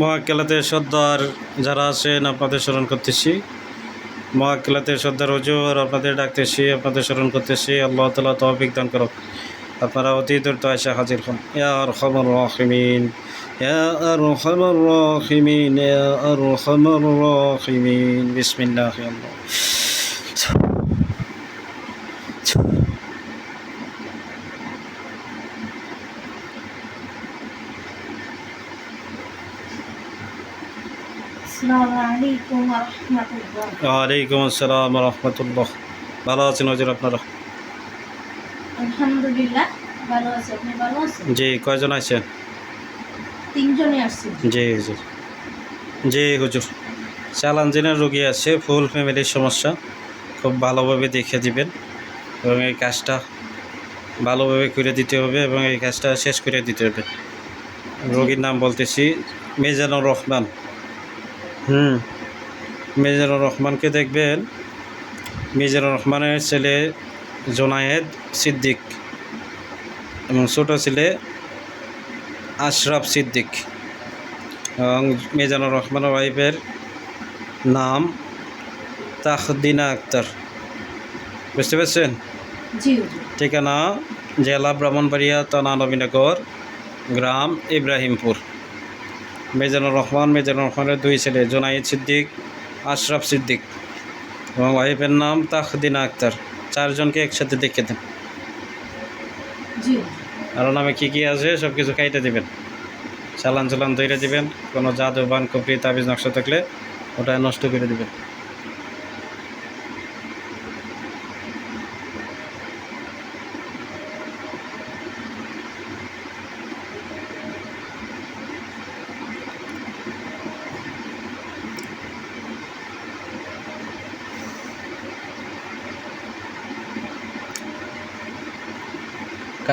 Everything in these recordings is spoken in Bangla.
মহাকেলাতে সর্দার যারা আছেন, আপনাদের স্মরণ করতেছি। মহাকেলাতে সর্দার হজুর, আপনাদের ডাকতেছি, আপনাদের স্মরণ করতেছি। আল্লাহ তালা তহবিক দান করো আপনারা অতি দ্রুত এসে হাজির হন। ইয়ার খবর রহিমিন ইয়ার খবর রহিমিন ইয়ার খবর রহিমিন। বিসমিল্লাহ আল্লাহ আসসালামু আলাইকুম ওয়া রাহমাতুল্লাহ ওয়ালাইকুম আসসালাম রহমতুল্লাহ। ভালো আছেন হজুর আপনারা? আলহামদুলিল্লাহ ভালো আছে। আপনি ভালো আছেন? জি কয়জন আছেন? তিনজনে আসছি। জি হুজুর জি হুজুর। চালানজিনের রোগী আছে ফুল ফ্যামিলির সমস্যা। খুব ভালোভাবে দেখে দিবেন এবং এই কাজটা ভালোভাবে করে দিতে হবে এবং এই কাজটা শেষ করে দিতে হবে। রোগীর নাম বলতেছি মেজানুর রহমান। হুম। মেজানুর রহমানকে দেখবেন। মিজানুর রহমানের ছেলে জোনায়েদ সিদ্দিক এবং ছোটো ছেলে আশরাফ সিদ্দিক এবং মিজানুর রহমানের ওয়াইফের নাম তাহদিনা আক্তার। বুঝতে পারছেন? ঠিকানা জেলা ব্রাহ্মণবাড়িয়া থানা নবীনগর গ্রাম ইব্রাহিমপুর। মিজানুর রহমান মেজানুর রহমানের দুই ছেলে জোনাইদ সিদ্দিক আশরাফ সিদ্দিক এবং ওয়াইফের নাম তাহদিনা আক্তার। চারজনকে একসাথে দেখে দেন। আরও আর নামে কী কী আছে সব কিছু খাইতে দেবেন। চালান চালান তৈরি দিবেন। কোনো জাদু বান কপি তাবিজ নকশা থাকলে ওটা নষ্ট করে দিবেন।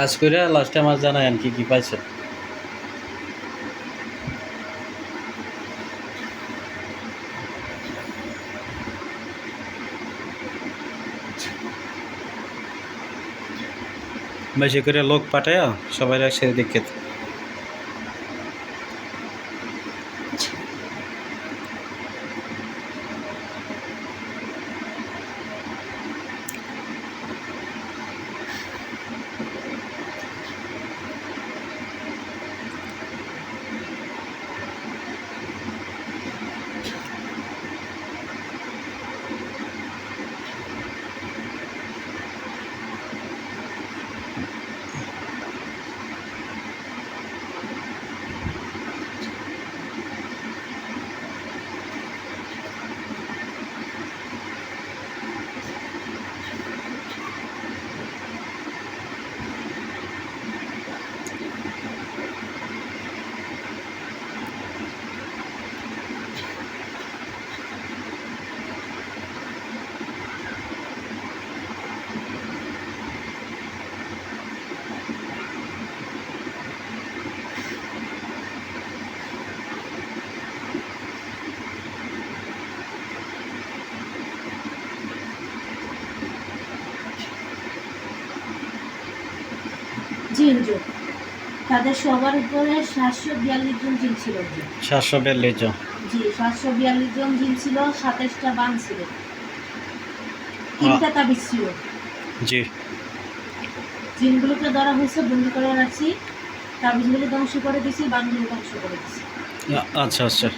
কাজ করে লাস্টে আমার জানায়েন কি কি পাইছে। বেশি করে লোক পাঠায় সবাই একসাথে দেখে জি হুজুর তাদের সবার উপরে সাতশো বিয়াল্লিশ জন জিন ছিল। সাতশো বিয়াল্লিশ জন। জি সাতশো বিয়াল্লিশ জন জিন ছিল সাতাশটা বান ছিল। তিনটা তাবিজ ছিল। জি। জিনগুলোকে ধরা হয়েছে বন্দি করে রাখছি। তাবিজগুলো ধ্বংস করে দিছি বানগুলো ধ্বংস করে দিছি। আচ্ছা আচ্ছা।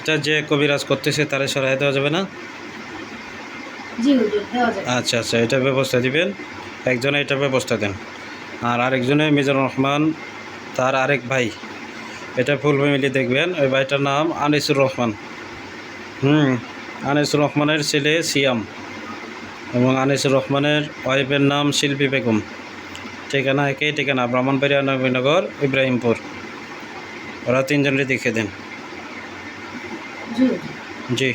এটা যে কবিরাজ করতেছে তারে সরাই দেওয়া যাবে না? জি হুজুর দেওয়া যাবে। আচ্ছা আচ্ছা এটা ব্যবস্থা দিবেন। একজনে এটা ব্যবস্থা দেন। আর আরেকজনে মিজানুর রহমান তার আরেক ভাই। এটা ফুল ফ্যামিলি দেখবেন ওই ভাইটার নাম আনিসুর রহমান। হুম আনিসুর রহমানের ছেলে সিয়াম এবং আনিসুর রহমানের ওয়াইফের নাম শিল্পী বেগম। ঠিকানা একই ঠিকানা ব্রাহ্মণবাড়িয়া নবীনগর ইব্রাহিমপুর। ওরা তিনজনকে দেখে দেন। জি।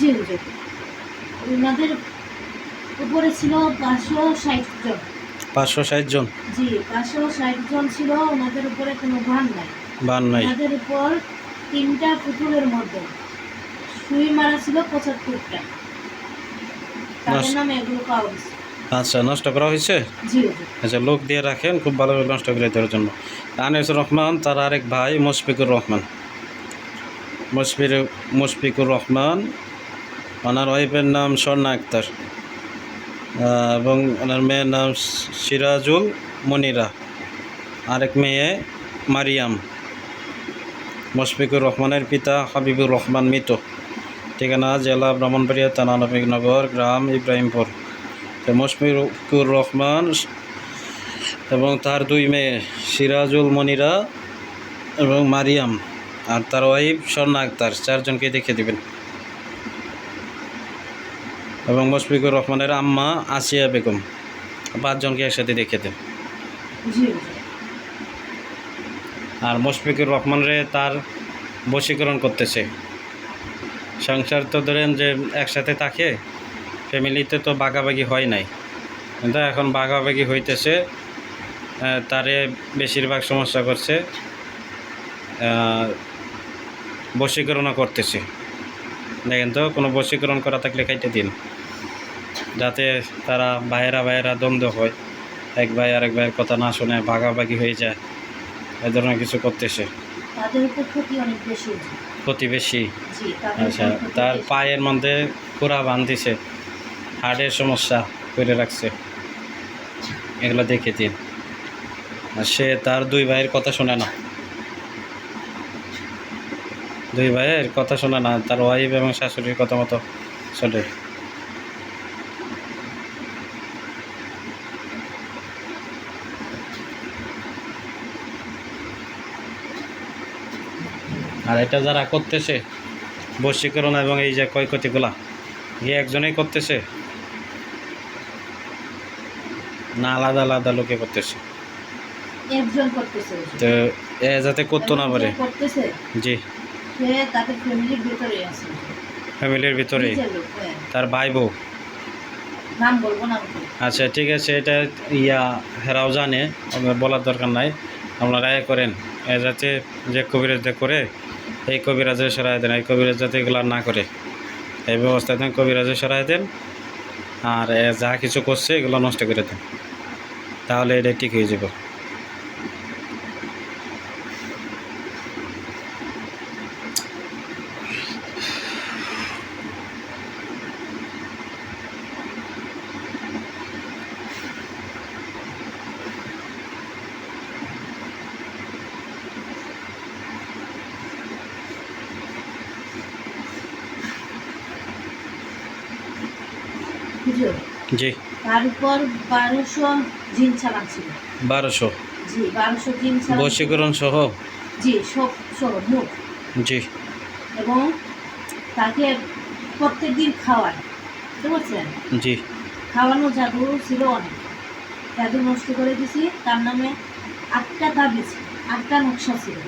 জি জি। ওনাদের উপরে ছিল পাঁচশো ষাট জন। পাঁচশো ষাট জন? জি পাঁচশো ষাট জন ছিল ওনাদের উপরে কোনো ভান নাই। বান নাই। ওনাদের উপর তিনটা পুতুলের মধ্যে। সুই মারা ছিল পঁচাত্তরটা। তাদের নষ্ট- নামে এগুলো পাওয়া গেছে। আচ্ছা নষ্ট করা হয়েছে? আচ্ছা লোক দিয়ে রাখেন খুব ভালোভাবে নষ্ট করে দেওয়ার জন্য। আনিসুর রহমান তার আরেক ভাই মুশফিকুর রহমান। মুশফির মুশফিকুর রহমান ওনার ওয়াইফের নাম স্বর্ণা আক্তার এবং ওনার মেয়ের নাম সিরাজুল মনিরা, আরেক মেয়ে মারিয়াম। মুশফিকুর রহমানের পিতা হাবিবুর রহমান মিত। ঠিকানা জেলা ব্রাহ্মণবাড়িয়া তানানবিকনগর গ্রাম ইব্রাহিমপুর। তো মুশফিকুর রহমান এবং তার দুই মেয়ে সিরাজুল মনিরা এবং মারিয়াম, আর তার ওয়াইফ স্বর্ণা আক্তার চারজনকে দেখে দিবেন। এবং মুশফিকুর রহমানের আম্মা আসিয়া বেগম। পাঁচজনকে একসাথে দেখে দেন। আর মুশফিকুর রহমানরে তার বশীকরণ করতেছে। সংসার তো ধরেন যে একসাথে থাকে ফ্যামিলিতে তো বাগাবাগি হয় নাই। কিন্তু এখন বাগাবাগি হইতেছে তারে বেশিরভাগ সমস্যা করছে বশীকরণও করতেছে। দেখেন তো কোনো বশীকরণ করা থাকলে খাইতে দিন। যাতে তারা ভাইয়েরা ভাইয়েরা দ্বন্দ্ব হয়। এক ভাই আরেক ভাইয়ের কথা না শুনে ভাগাভাগি হয়ে যায়। এ ধরনের কিছু করতেছে। প্রতিবেশী আচ্ছা তার পায়ের মধ্যে পুরা বান্ধিছে হার্টের সমস্যা করে রাখছে। এগুলো দেখে দিন। আর সে তার দুই ভাইয়ের কথা শোনে না। দুই ভাইয়ের কথা শোনে না। তার ওয়াইফ এবং শাশুড়ির কথা মতো চলে আর এটা যারা করতেছে বশীকরণ এবং এই যে ক্ষয়ক্ষতিগুলা গিয়ে একজনেই করতেছে? না আলাদা আলাদা লোকে করতেছে। একজন করতেছে তো এ যাতে করতো না পারে। করতেছে? জি। ফ্যামিলির ভিতরে আছে। ফ্যামিলির ভিতরে নিজের লোক, হ্যাঁ। তার ভাই বউ নাম বলব না আচ্ছা ঠিক আছে এটা ইয়া হেরাও জানে বলার দরকার নাই। আপনারা এ করেন। এ যাতে যে কবিরাজ করে এই কবিরাজে সরাই দেন, এই কবিরাজ যাতে এগুলো না করে। এই ব্যবস্থা দেন কবিরাজে সরাই দেন, আর যা কিছু করছে এগুলো নষ্ট করে দেন। তাহলে এটা ঠিক হয়ে যাবে। হুজুর জি। তার উপর বারোশো জিন চালান ছিল। বারোশো? জি বারোশো জিন চালান বশীকরণ সহ? জি সব সব মোট জি। এবং তাকে প্রত্যেক দিন খাওয়ায়। বুঝতে পারছেন? জি। খাওয়ানো জাদু ছিল অনেক। জাদু নষ্ট করে দিছি তার নামে আটটা তাবিজ আটটা নকশা ছিল।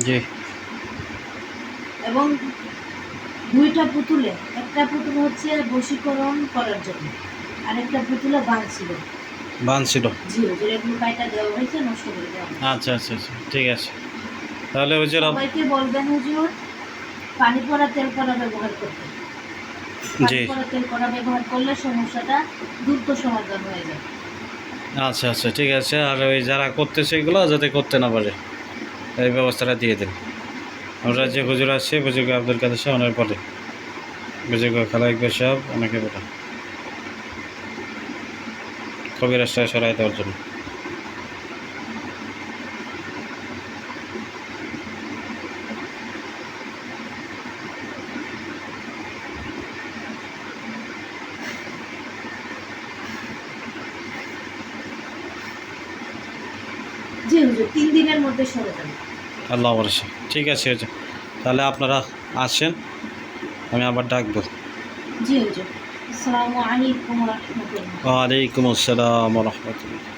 জি। এবং দুইটা পুতুলে। একটা পুতুল হচ্ছে বশীকরণ করার জন্য আর একটা পুতুলে বান ছিল। বাঁধছিল জি কাইটা দেওয়া হয়েছে নষ্ট করে দেওয়া আচ্ছা আচ্ছা আচ্ছা ঠিক আছে। তাহলে হুজুর সবাইকে বলবেন হুজুর পানি পড়া তেল পড়া ব্যবহার করতে। জি। পড়া তেল পড়া ব্যবহার করলে সমস্যাটা দ্রুত সমাধান হয়ে যায়। আচ্ছা আচ্ছা ঠিক আছে। আর ওই যারা করতেছে এগুলো যাতে করতে না পারে এই ব্যবস্থাটা দিয়ে দিন। আমরা যে হুজুর আছে, বুজুর্গ আব্দুল কাদের সাহেব, ওনার বলে বুজুর্গ খালাইক সাহেব, ওনাকে বলে কবিরাজটা সরাই দেওয়ার জন্য। তিন দিনের মধ্যে সরে যাবে আল্লাহ বলেছে ঠিক আছে তাহলে আপনারা আসেন আমি আবার ডাকবো। ওয়ালাইকুম আসসালাম রহমতুল্লাহ।